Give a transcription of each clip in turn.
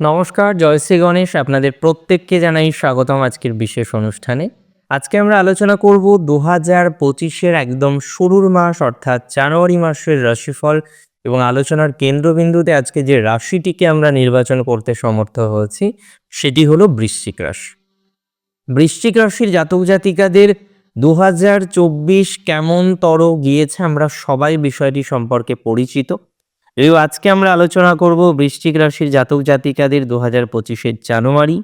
নমস্কার জয়শ্রী গণেশ। আপনাদের প্রত্যেককে জানাই স্বাগতম আজকের বিশেষ অনুষ্ঠানে। আজকে আমরা আলোচনা করব দু হাজার পঁচিশের একদম শুরুর মাস, অর্থাৎ জানুয়ারি মাসের রাশিফল এবং আলোচনার কেন্দ্রবিন্দুতে আজকে যে রাশিটিকে আমরা নির্বাচন করতে সমর্থ হয়েছি, সেটি হলো বৃশ্চিক রাশি। বৃশ্চিক রাশির জাতক জাতিকাদের দু হাজার চব্বিশ কেমন তর গিয়েছে আমরা সবাই বিষয়টি সম্পর্কে পরিচিত। এবং আজকে আমরা আলোচনা করব বৃশ্চিক রাশির জাতক জাতিকাদের দু হাজার পঁচিশের জানুয়ারি।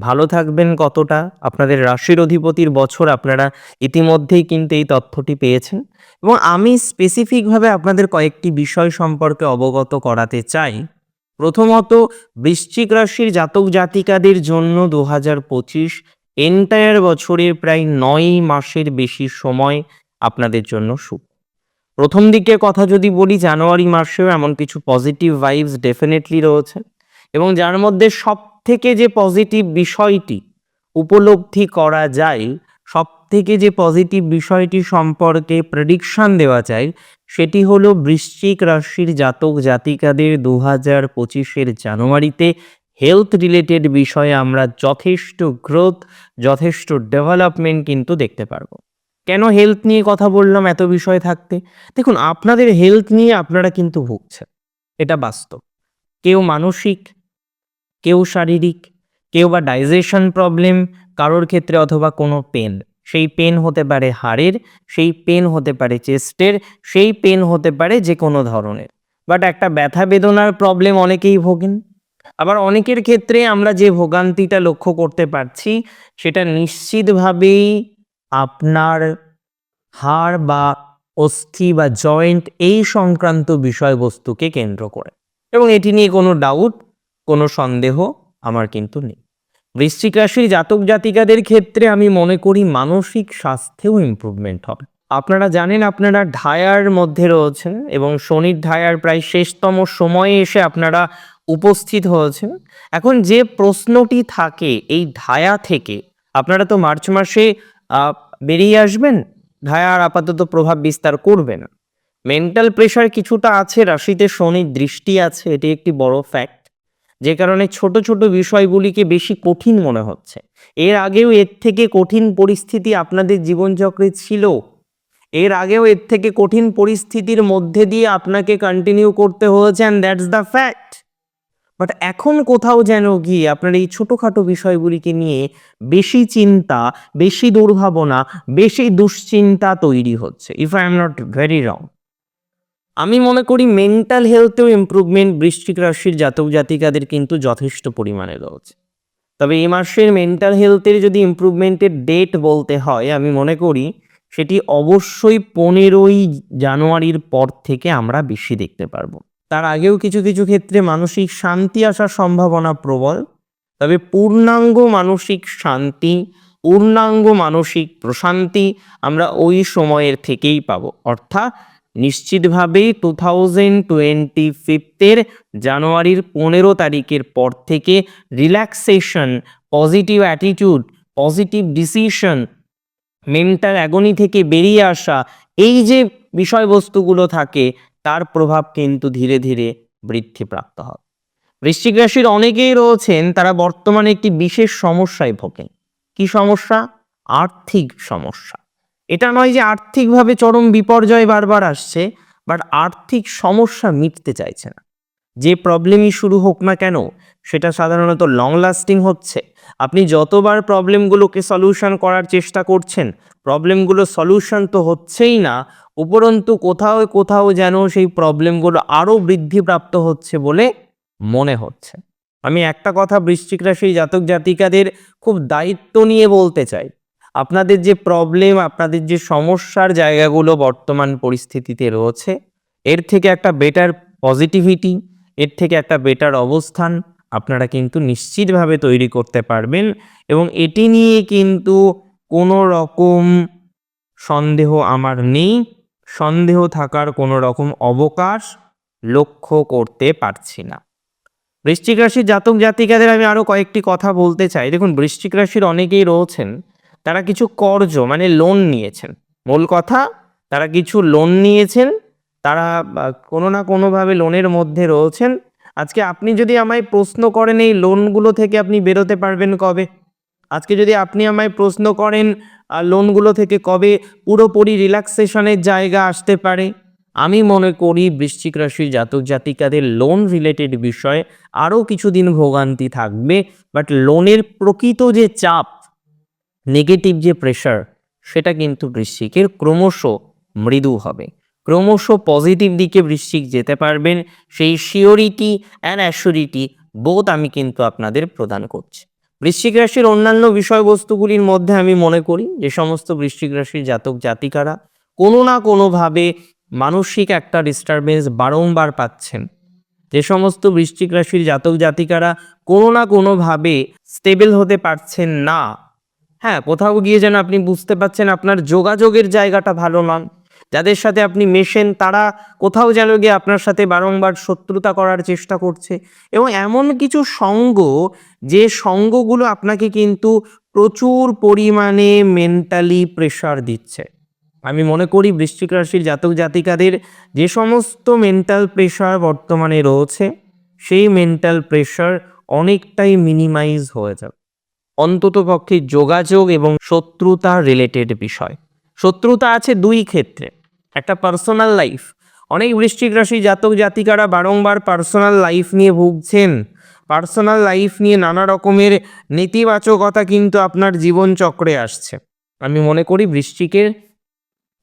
ভালো থাকবেন কতটা? আপনাদের রাশির অধিপতির বছর আপনারা ইতিমধ্যেই কিন্তু এই তথ্যটি পেয়েছেন। এবং আমি স্পেসিফিকভাবে আপনাদের কয়েকটি বিষয় সম্পর্কে অবগত করাতে চাই। প্রথমত, বৃশ্চিক রাশির জাতক জাতিকাদের জন্য দু হাজার পঁচিশ এন্টায়ার বছরের প্রায় নয় মাসের বেশি সময় আপনাদের জন্য শুভ। প্রথম দিকের কথা যদি বলি, জানুয়ারি মাসেও এমন কিছু পজিটিভ ভাইবস ডেফিনেটলি রয়েছে এবং যার মধ্যে সব থেকে যে পজিটিভ বিষয়টি উপলব্ধি করা যায় সব থেকে যে পজিটিভ বিষয়টি সম্পর্কে প্রেডিকশন দেওয়া যায়, সেটি হলো বৃশ্চিক রাশির জাতক জাতিকাদের দু হাজার পঁচিশের জানুয়ারিতে হেলথ রিলেটেড বিষয়ে আমরা যথেষ্ট গ্রোথ যথেষ্ট ডেভেলপমেন্ট কিন্তু দেখতে পারব। কেন হেলথ নিয়ে কথা বললাম, এত বিষয় থাকতে? দেখুন, আপনাদের হেলথ নিয়ে আপনারা কিন্তু ভুগছেন। এটা বাস্তব। কেউ মানসিক, কেউ শারীরিক, কেউ বা ডাইজেশন প্রবলেম কারোর ক্ষেত্রে অথবা কোনো পেন সেই পেন হতে পারে হাড়ের, সেই পেন হতে পারে চেস্টের সেই পেন হতে পারে যে কোনো ধরনের। বাট একটা ব্যথা বেদনার প্রবলেম অনেকেই ভোগেন। আবার অনেকের ক্ষেত্রে আমরা যে ভোগান্তিটা লক্ষ্য করতে পারছি, সেটা নিশ্চিতভাবেই আপনার হাড় বা অস্থি বা জয়েন্ট এই সংক্রান্ত বিষয়বস্তুকে কেন্দ্র করে। এবং এটি নিয়ে কোনো ডাউট কোনো সন্দেহ আমার কিন্তু নেই। বৃশ্চিক রাশির জাতক জাতিকাদের ক্ষেত্রে আমি মনে করি মানসিক স্বাস্থ্যেও ইমপ্রুভমেন্ট হবে। আপনারা জানেন আপনারা ঢায়ার মধ্যে রয়েছেন এবং শনির ঢায়ার প্রায় শেষতম সময়ে এসে আপনারা উপস্থিত হয়েছেন। এখন যে প্রশ্নটি থাকে এই ঢায়া থেকে, আপনারা তো মার্চ মাসে বেরিয়ে আসবেন? ঢায়া আর আপাতত প্রভাব বিস্তার করবে না। মেন্টাল প্রেশার কিছুটা আছে, রাশিতে শনির দৃষ্টি আছে, এটি একটি বড় ফ্যাক্ট যে কারণে ছোট ছোট বিষয়গুলিকে বেশি কঠিন মনে হচ্ছে। এর আগেও এর থেকে কঠিন পরিস্থিতি আপনাদের জীবনচক্রে ছিল। এর আগেও এর থেকে কঠিন পরিস্থিতির মধ্যে দিয়ে আপনাকে কন্টিনিউ করতে হয়েছে and that's the fact but এখন কোথাও যেন গিয়ে আপনার এই ছোটোখাটো বিষয়গুলিকে নিয়ে বেশি চিন্তা, বেশি দুর্ভাবনা, বেশি দুশ্চিন্তা তৈরি হচ্ছে। If I am not very wrong আমি মনে করি মেন্টাল হেলথেও ইমপ্রুভমেন্ট বৃশ্চিক রাশির জাতক জাতিকাদের কিন্তু যথেষ্ট পরিমাণে রয়েছে। তবে এই মাসের মেন্টাল হেলথের যদি ইম্প্রুভমেন্টের ডেট বলতে হয়, আমি মনে করি সেটি অবশ্যই পনেরোই জানুয়ারির পর থেকে আমরা বেশি দেখতে পারব। তার আগেও কিছু কিছু ক্ষেত্রে মানসিক শান্তি আসার সম্ভাবনা প্রবল। তবে পূর্ণাঙ্গ মানসিক শান্তি, পূর্ণাঙ্গ মানসিক প্রশান্তি আমরা ওই সময়ের থেকেই পাবো। অর্থাৎ নিশ্চিতভাবেই টু থাউজেন্ড টোয়েন্টি ফিফথের জানুয়ারির পনেরো তারিখের পর থেকে relaxation, positive attitude, positive decision, mental agony থেকে বেরিয়ে আসা, এই যে বিষয়বস্তুগুলো থাকে তার প্রভাব কিন্তু ধীরে ধীরে বৃদ্ধিপ্রাপ্ত হবে। বৃশ্চিক রাশির অনেকেই রয়েছেন, তারা বর্তমানে একটি বিশেষ সমস্যায় ভোগেন। কি সমস্যা? আর্থিক সমস্যা। এটা নয় যে আর্থিকভাবে চরম বিপর্যয় বারবার আসছে বাট আর্থিক সমস্যা মিটতে চাইছে না। যে প্রবলেমই শুরু হোক না কেন, সেটা সাধারণত লং লাস্টিং হচ্ছে। আপনি যতবার প্রবলেমগুলোকে সলিউশন করার চেষ্টা করছেন প্রবলেমগুলো সলিউশন তো হচ্ছেই না, উপরন্তু কোথাও কোথাও যেন সেই প্রবলেমগুলো আরও বৃদ্ধিপ্রাপ্ত হচ্ছে বলে মনে হচ্ছে। আমি একটা কথা বৃশ্চিক রাশি জাতক জাতিকাদের খুব দায়িত্ব নিয়ে বলতে চাই। আপনাদের যে প্রবলেম আপনাদের যে সমস্যার জায়গাগুলো বর্তমান পরিস্থিতিতে রয়েছে, এর থেকে একটা বেটার পজিটিভিটি এর থেকে একটা বেটার অবস্থান আপনারা কিন্তু নিশ্চিতভাবে তৈরি করতে পারবেন এবং এটি নিয়ে কিন্তু কোনো রকম সন্দেহ আমার নেই। সন্দেহ থাকার কোনো রকম অবকাশ লক্ষ্য করতে পারছি না। বৃশ্চিক রাশির জাতক জাতিকাদের আমি আরও কয়েকটি কথা বলতে চাই। দেখুন, বৃশ্চিক রাশির অনেকেই রয়েছেন, তারা কিছু কর্জ মানে লোন নিয়েছেন। মূল কথা, তারা কিছু লোন নিয়েছেন তারা কোনো না কোনোভাবে লোনের মধ্যে রয়েছেন। আজকে আপনি যদি আমায় প্রশ্ন করেন এই লোনগুলো থেকে আপনি বেরোতে পারবেন কবে? আজকে যদি আপনি আমায় প্রশ্ন করেন লোনগুলো থেকে কবে পুরোপুরি রিল্যাক্সেশনের জায়গা আসতে পারে? আমি মনে করি বৃশ্চিক রাশির জাতক জাতিকাদের লোন রিলেটেড বিষয়ে আরও কিছুদিন ভোগান্তি থাকবে। বাট লোনের প্রকৃত যে চাপ, নেগেটিভ যে প্রেশার, সেটা কিন্তু বৃশ্চিকের ক্রমশ মৃদু হবে। ক্রমশ পজিটিভ দিকে বৃশ্চিক যেতে পারবেন, সেই শিওরিটি অ্যান্ড অ্যাসিউরিটি বোধ আমি কিন্তু আপনাদের প্রদান করছি। বৃশ্চিক রাশির অন্যান্য বিষয়বস্তুগুলির মধ্যে আমি মনে করি যে সমস্ত বৃশ্চিক রাশির জাতক জাতিকারা কোনো না কোনোভাবে মানসিক একটা ডিস্টারবেন্স বারংবার পাচ্ছেন। যে সমস্ত বৃশ্চিক রাশির জাতক জাতিকারা কোনো না কোনোভাবে স্টেবল হতে পারছেন না। হ্যাঁ কোথাও গিয়ে যেন আপনি বুঝতে পারছেন আপনার যোগাযোগের জায়গাটা ভালো নন যাদের সাথে আপনি মেশেন, তারা কোথাও যেন গিয়ে আপনার সাথে বারংবার শত্রুতা করার চেষ্টা করছে। এবং এমন কিছু সঙ্গ, যে সঙ্গগুলো আপনাকে কিন্তু প্রচুর পরিমাণে মেন্টালি প্রেশার দিচ্ছে। আমি মনে করি বৃশ্চিক রাশির জাতক জাতিকাদের যে সমস্ত মেন্টাল প্রেশার বর্তমানে রয়েছে, সেই মেন্টাল প্রেশার অনেকটাই মিনিমাইজ হয়ে যাবে। অন্তত পক্ষে যোগাযোগ এবং শত্রুতা রিলেটেড বিষয়। শত্রুতা আছে দুই ক্ষেত্রে। একটা পার্সোনাল লাইফ অনেক বৃশ্চিক রাশি জাতক জাতিকারা বারংবার পার্সোনাল লাইফ নিয়ে ভুগছেন। পার্সোনাল লাইফ নিয়ে নানা রকমের নেতিবাচকতা কিন্তু আপনার জীবন চক্রে আসছে। আমি মনে করি বৃশ্চিকের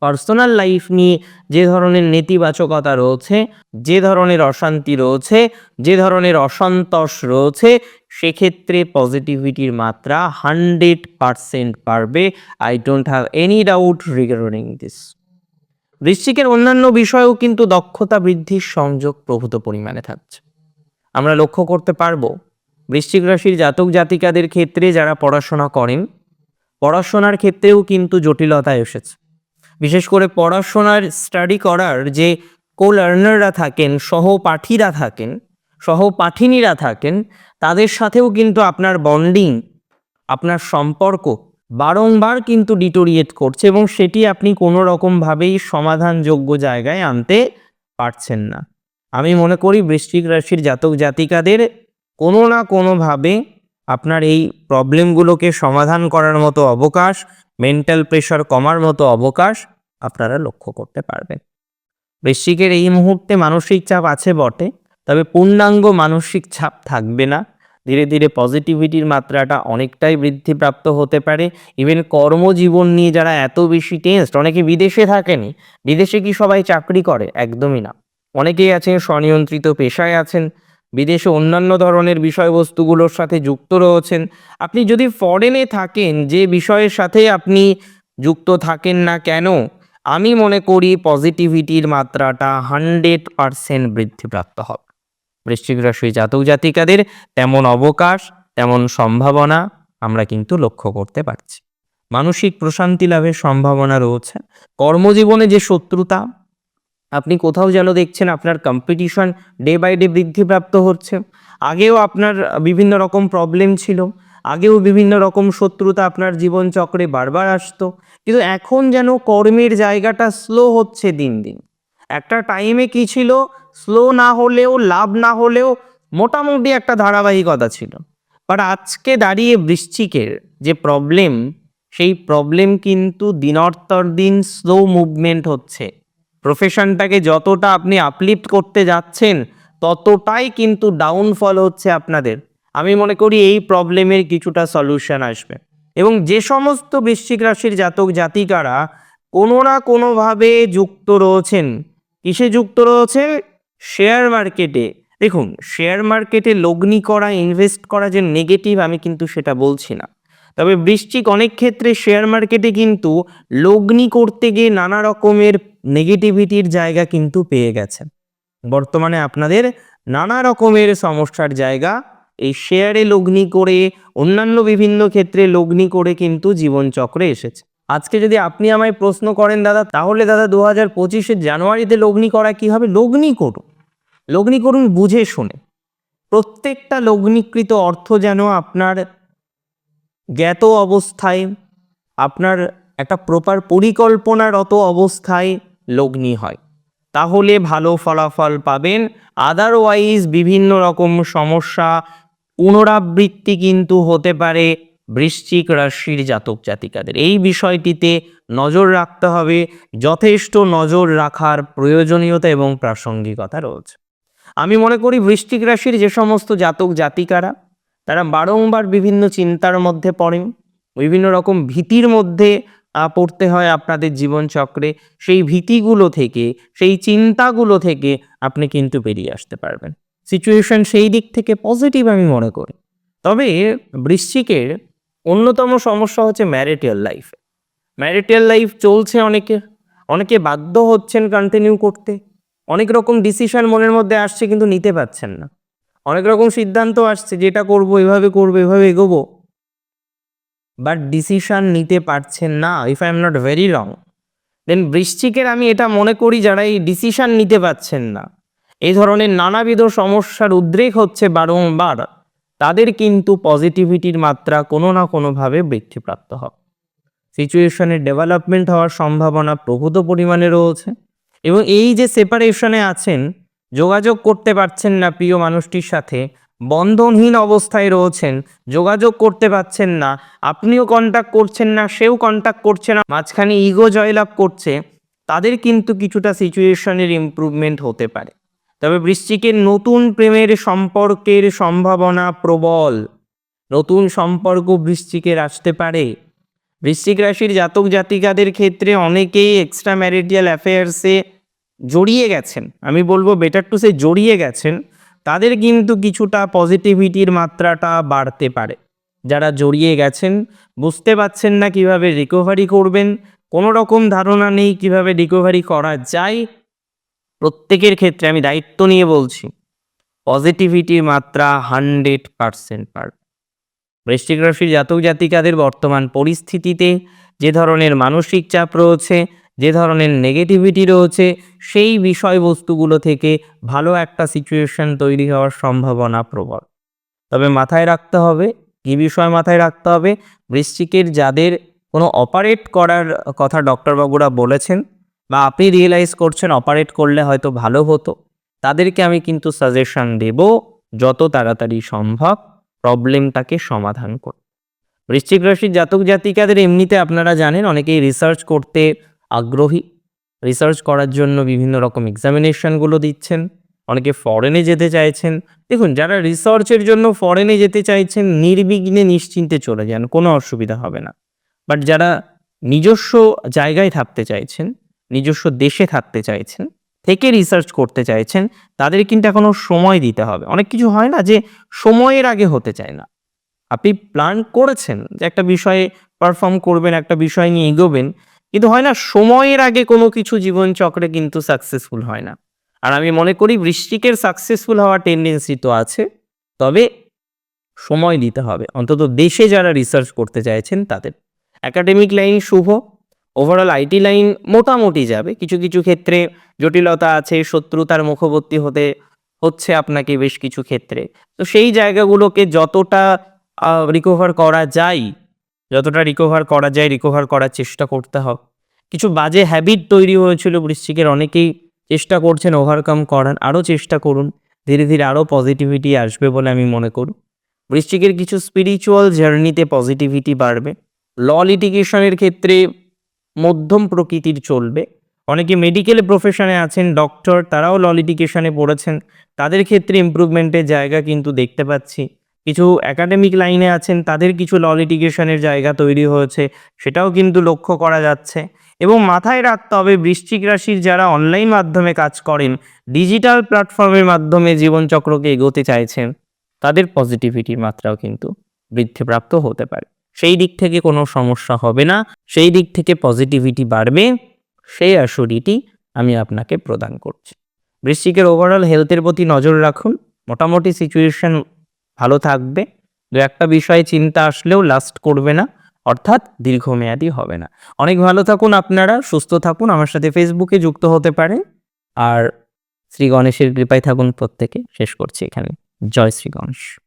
পার্সোনাল লাইফ নিয়ে যে ধরনের নেতিবাচকতা রয়েছে, যে ধরনের অশান্তি রয়েছে, যে ধরনের অসন্তোষ রয়েছে, সেক্ষেত্রে পজিটিভিটির মাত্রা হান্ড্রেড পারসেন্ট পারবে I don't have any doubt regarding this বৃশ্চিকের অন্যান্য বিষয়েও কিন্তু দক্ষতা বৃদ্ধির সংযোগ প্রভূত পরিমাণে থাকছে। আমরা লক্ষ্য করতে পারব, বৃশ্চিক রাশির জাতক জাতিকাদের ক্ষেত্রে যারা পড়াশোনা করেন, পড়াশোনার ক্ষেত্রেও কিন্তু জটিলতা এসেছে। বিশেষ করে পড়াশোনার স্টাডি করার যে কো লার্নাররা থাকেন, সহপাঠীরা থাকেন, সহপাঠিনীরা থাকেন, তাদের সাথেও কিন্তু আপনার বন্ডিং আপনার সম্পর্ক বারংবার কিন্তু ডিটোরিয়েট করছে এবং সেটি আপনি কোনো রকমভাবেই সমাধানযোগ্য জায়গায় আনতে পারছেন না। আমি মনে করি বৃশ্চিক রাশির জাতক জাতিকাদের কোনো না কোনোভাবে আপনার এই প্রবলেমগুলোকে সমাধান করার মতো অবকাশ মেন্টাল প্রেশার কমার মতো অবকাশ আপনারা লক্ষ্য করতে পারবেন। বৃশ্চিকের এই মুহূর্তে মানসিক চাপ আছে বটে, তবে পূর্ণাঙ্গ মানসিক চাপ থাকবে না। ধীরে ধীরে পজিটিভিটির মাত্রাটা অনেকটাই বৃদ্ধিপ্রাপ্ত হতে পারে। ইভেন কর্মজীবন নিয়ে যারা এত বেশি টেন্সড অনেকে বিদেশে থাকেনি। বিদেশে কি সবাই চাকরি করে? একদমই না। অনেকেই আছেন, স্বনিয়ন্ত্রিত পেশায় আছেন, বিদেশে অন্যান্য ধরনের বিষয়বস্তুগুলোর সাথে যুক্ত রয়েছেন। আপনি যদি ফরেনে থাকেন, যে বিষয়ের সাথে আপনি যুক্ত থাকেন না কেন, আমি মনে করি পজিটিভিটির মাত্রাটা হান্ড্রেড পারসেন্ট বৃদ্ধিপ্রাপ্ত হবে। বৃশ্চিক রাশি জাতক জাতিকাদের তেমন অবকাশ, তেমন সম্ভাবনা আমরা কিন্তু লক্ষ্য করতে পারছি। মানসিক প্রশান্তি লাভের সম্ভাবনা রয়েছে। কর্মজীবনে যে শত্রুতা, আপনি কোথাও যেন দেখছেন আপনার কম্পিটিশন ডে বাই ডে বৃদ্ধিপ্রাপ্ত হচ্ছে। আগেও আপনার বিভিন্ন রকম প্রবলেম ছিল, আগেও বিভিন্ন রকম শত্রুতা আপনার জীবনচক্রে বারবার আসতো। কিন্তু এখন যেন কর্মের জায়গাটা স্লো হচ্ছে দিন দিন। একটা টাইমে কি ছিল? স্লো না হলেও, লাভ না হলেও মোটামুটি একটা ধারাবাহিকতা ছিল। বাট আজকে দাঁড়িয়ে বৃশ্চিকের যে প্রবলেম সেই প্রবলেম কিন্তু দিনর্তর দিন স্লো মুভমেন্ট হচ্ছে। প্রফেশনটাকে যতটা আপনি আপলিফ্ট করতে যাচ্ছেন, ততটাই কিন্তু ডাউনফল হচ্ছে আপনাদের। আমি মনে করি এই প্রবলেমের কিছুটা সলিউশন আসবে। এবং যে সমস্ত বৃশ্চিক রাশির জাতক জাতিকারা কোনো না কোনোভাবে যুক্ত রয়েছেন কিসে যুক্ত রয়েছে? শেয়ার মার্কেটে। দেখুন, শেয়ার মার্কেটে লগ্নি করা, ইনভেস্ট করা যে নেগেটিভ, আমি কিন্তু সেটা বলছি না। তবে বৃশ্চিক অনেক ক্ষেত্রে শেয়ার মার্কেটে কিন্তু লগ্নি করতে গিয়ে নানা রকমের নেগেটিভিটির জায়গা কিন্তু পেয়ে গেছেন। বর্তমানে আপনাদের নানা রকমের সমস্যার জায়গা। এই শেয়ারে লগ্নি করে, অন্যান্য বিভিন্ন ক্ষেত্রে লগ্নি করে কিন্তু জীবনচক্রে এসেছে। আজকে যদি আপনি আমায় প্রশ্ন করেন, দাদা, তাহলে দাদা দু হাজার পঁচিশের জানুয়ারিতে লগ্নি করা কি হবে? লগ্নি করুন। লগ্নি করুন বুঝে শুনে। প্রত্যেকটা লগ্নিকৃত অর্থ যেন আপনার জ্ঞাত অবস্থায়, আপনার একটা প্রপার পরিকল্পনারত অবস্থায় লগ্নি হয়। তাহলে ভালো ফলাফল পাবেন। আদারওয়াইজ বিভিন্ন রকম সমস্যা, পুনরাবৃত্তি কিন্তু হতে পারে। বৃশ্চিক রাশির জাতক জাতিকাদের। এই বিষয়টিতে নজর রাখতে হবে, যথেষ্ট নজর রাখার প্রয়োজনীয়তা এবং প্রাসঙ্গিকতা রয়েছে। আমি মনে করি বৃশ্চিক রাশির যে সমস্ত জাতক জাতিকারা, তারা বারংবার বিভিন্ন চিন্তার মধ্যে পড়েন, বিভিন্ন রকম ভীতির মধ্যে পড়তে হয় আপনাদের জীবনচক্রে। সেই ভীতিগুলো থেকে, সেই চিন্তাগুলো থেকে আপনি কিন্তু বেরিয়ে আসতে পারবেন। সিচুয়েশন সেই দিক থেকে পজিটিভ আমি মনে করি। তবে বৃশ্চিকের অন্যতম সমস্যা হচ্ছে ম্যারিটাল লাইফে। ম্যারিটাল লাইফ চলছে অনেকে অনেকে বাধ্য হচ্ছেন কন্টিনিউ করতে। অনেক রকম ডিসিশন মনের মধ্যে আসছে কিন্তু নিতে পারছেন না। অনেক রকম সিদ্ধান্ত আসছে, যেটা করব, এভাবে করব, এভাবে এগোবো। বাট ডিসিশন নিতে পারছেন না if I am not very wrong then বৃশ্চিকের আমি এটা মনে করি, যারা এই ডিসিশন নিতে পারছেন না। এই ধরনের নানাবিধ সমস্যার উদ্রেক হচ্ছে বারংবার। তাদের কিন্তু পজিটিভিটির মাত্রা কোনো না কোনোভাবে বৃদ্ধিপ্রাপ্ত হবে সিচুয়েশনের ডেভেলপমেন্ট হওয়ার সম্ভাবনা প্রভূত পরিমাণে রয়েছে এবং এই যে সেপারেশনে আছেন, যোগাযোগ করতে পারছেন না প্রিয় মানুষটির সাথে, বন্ধনহীন অবস্থায় রয়েছেন, যোগাযোগ করতে পারছেন না, আপনিও কন্ট্যাক্ট করছেন না, সেও কন্ট্যাক্ট করছে না, মাঝখানে ইগো জয়লাভ করছে, তাদের কিন্তু কিছুটা সিচুয়েশনের ইমপ্রুভমেন্ট হতে পারে। তবে বৃশ্চিকের নতুন প্রেমের সম্পর্কের সম্ভাবনা প্রবল। নতুন সম্পর্ক বৃশ্চিকের আসতে পারে। বৃশ্চিক রাশির জাতক জাতিকাদের ক্ষেত্রে অনেকেই এক্সট্রা ম্যারিটিয়াল অ্যাফেয়ার্সে জড়িয়ে গেছেন। আমি বলব বেটার টু সে জড়িয়ে গেছেন। তাদের কিন্তু কিছুটা পজিটিভিটির মাত্রাটা বাড়তে পারে। যারা জড়িয়ে গেছেন, বুঝতে পারছেন না কীভাবে রিকভারি করবেন কোনো রকম ধারণা নেই কীভাবে রিকভারি করা যায়। প্রত্যেকের ক্ষেত্রে আমি দায়িত্ব নিয়ে বলছি পজিটিভিটির মাত্রা হান্ড্রেড পারসেন্ট বৃশ্চিক রাশির জাতক জাতিকাদের বর্তমান পরিস্থিতিতে যে ধরনের মানসিক চাপ রয়েছে, যে ধরনের নেগেটিভিটি রয়েছে, সেই বিষয়বস্তুগুলো থেকে ভালো একটা সিচুয়েশন তৈরি হওয়ার সম্ভাবনা প্রবল। তবে মাথায় রাখতে হবে, কী বিষয় মাথায় রাখতে হবে? বৃশ্চিকের যাদের কোনো অপারেট করার কথা ডক্টরবাবুরা বলেছেন বা আপনি রিয়েলাইজ করছেন অপারেট করলে হয়তো ভালো হতো। তাদেরকে আমি কিন্তু সাজেশন দেব, যত তাড়াতাড়ি সম্ভব প্রবলেমটাকে সমাধান কর বৃশ্চিক রাশির জাতক জাতিকাদের এমনিতে আপনারা জানেন, অনেকেই রিসার্চ করতে আগ্রহী। রিসার্চ করার জন্য বিভিন্ন রকম এক্সামিনেশনগুলো দিচ্ছেন, অনেকে ফরেনে যেতে চাইছেন। দেখুন, যারা রিসার্চের জন্য ফরেনে যেতে চাইছেন, নির্বিঘ্নে নিশ্চিন্তে চলে যান, কোনো অসুবিধা হবে না। বাট যারা নিজস্ব জায়গায় থাকতে চাইছেন নিজস্ব দেশে থাকতে চাইছেন, থেকে রিসার্চ করতে চাইছেন, তাদের কিন্তু এখনও সময় দিতে হবে। অনেক কিছু হয় না যে সময়ের আগে হতে চায় না। আপনি প্ল্যান করেছেন যে একটা বিষয়ে পারফর্ম করবেন, একটা বিষয় নিয়ে এগোবেন, কিন্তু হয় না, সময়ের আগে কোনো কিছু জীবন চক্রে কিন্তু সাকসেসফুল হয় না। আর আমি মনে করি বৃষ্টিকের সাকসেসফুল হওয়ার টেন্ডেন্সি তো আছে, তবে সময় দিতে হবে। অন্তত দেশে যারা রিসার্চ করতে চাইছেন, তাদের। একাডেমিক লাইন শুভ ওভারঅল আইটি লাইন মোটামুটি যাবে। কিছু কিছু ক্ষেত্রে জটিলতা আছে, শত্রুতার মুখবর্তী হতে হচ্ছে আপনাকে বেশ কিছু ক্ষেত্রে। তো সেই জায়গাগুলোকে যতটা রিকভার করা যায়, যতটা রিকভার করা যায় রিকভার করার চেষ্টা করতে হবে। কিছু বাজে হ্যাবিট তৈরি হয়েছিল বৃশ্চিকের, অনেকেই চেষ্টা করছেন ওভারকাম করার, আরও চেষ্টা করুন। ধীরে ধীরে আরও পজিটিভিটি আসবে বলে আমি মনে করি। বৃশ্চিকের কিছু স্পিরিচুয়াল জার্নিতে পজিটিভিটি বাড়বে। ল লিটিগেশনের ক্ষেত্রে মধ্যম প্রকৃতির চলবে। অনেকে মেডিকেল প্রফেশনে আছেন ডক্টর তারাও ল লিটিগেশনে পড়েছেন। তাদের ক্ষেত্রে ইমপ্রুভমেন্টের জায়গা কিন্তু দেখতে পাচ্ছি। কিছু একাডেমিক লাইনে আছেন, তাদের কিছু ল জায়গা তৈরি হয়েছে, সেটাও কিন্তু লক্ষ্য করা যাচ্ছে। এবং মাথায় রাখতে হবে, বৃশ্চিক রাশির যারা অনলাইন মাধ্যমে কাজ করেন ডিজিটাল প্ল্যাটফর্মের মাধ্যমে জীবনচক্রকে এগোতে চাইছেন, তাদের পজিটিভিটির মাত্রাও কিন্তু বৃদ্ধিপ্রাপ্ত হতে পারে। সেই দিক থেকে কোনো সমস্যা হবে না। সেই দিক থেকে পজিটিভিটি বাড়বে। সেই অ্যাসুরিটি আমি আপনাকে প্রদান করছি। বৃশ্চিকের ওভারঅল হেলথের প্রতি নজর রাখুন। মোটামুটি সিচুয়েশন ভালো থাকবে। দু একটা বিষয়ে চিন্তা আসলেও লাস্ট করবে না। অর্থাৎ দীর্ঘমেয়াদী হবে না। অনেক ভালো থাকুন আপনারা, সুস্থ থাকুন, আমার সাথে ফেসবুকে যুক্ত হতে পারেন। আর শ্রী গণেশের কৃপায় থাকুন প্রত্যেকে। শেষ করছি এখানে। জয় শ্রী গণেশ।